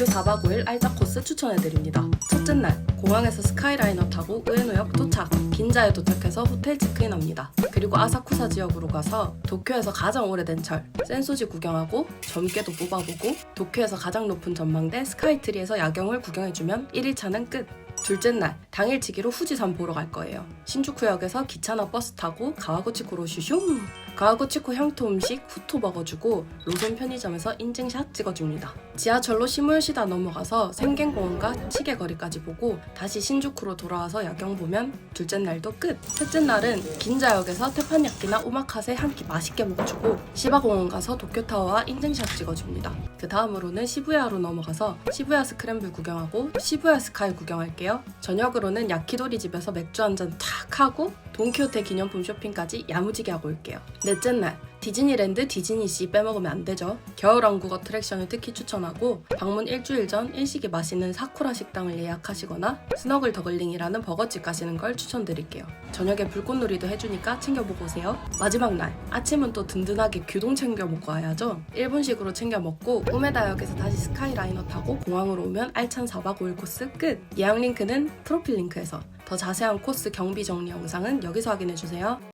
도쿄 4박 5일 알짜 코스 추천해드립니다. 첫째 날, 공항에서 스카이라이너 타고 우에노역 도착, 긴자에 도착해서 호텔 체크인합니다. 그리고 아사쿠사 지역으로 가서 도쿄에서 가장 오래된 절, 센소지 구경하고 점괘도 뽑아보고 도쿄에서 가장 높은 전망대 스카이트리에서 야경을 구경해주면 1일차는 끝. 둘째 날, 당일치기로 후지산 보러 갈 거예요. 신주쿠역에서 기차나 버스 타고 가와구치코로 슈슝! 가와구치코 향토 음식 후토 먹어주고 로손 편의점에서 인증샷 찍어줍니다. 지하철로 시무요시다 넘어가서 생겐공원과 치계거리까지 보고 다시 신주쿠로 돌아와서 야경 보면 둘째 날도 끝! 셋째 날은 긴자역에서 테판야끼나 오마카세 한 끼 맛있게 먹어주고 시바공원 가서 도쿄타워와 인증샷 찍어줍니다. 그 다음으로는 시부야로 넘어가서 시부야 스크램블 구경하고 시부야 스카이 구경할게 요. 저녁으로는 야키도리 집에서 맥주 한 잔 탁 하고 돈키호테 기념품 쇼핑까지 야무지게 하고 올게요. 넷째 날 디즈니랜드 디즈니씨 빼먹으면 안 되죠. 겨울왕국 어트랙션을 특히 추천하고 방문 일주일 전 일식이 맛있는 사쿠라 식당을 예약하시거나 스너글 더글링이라는 버거집 가시는 걸 추천드릴게요. 저녁에 불꽃놀이도 해주니까 챙겨보고 오세요. 마지막 날 아침은 또 든든하게 규동 챙겨 먹고 와야죠. 일본식으로 챙겨 먹고 우메다역에서 다시 스카이라이너 타고 공항으로 오면 알찬 4박 5일 코스 끝. 예약 링크는 프로필 링크에서 더 자세한 코스 경비 정리 영상은 여기서 확인해주세요.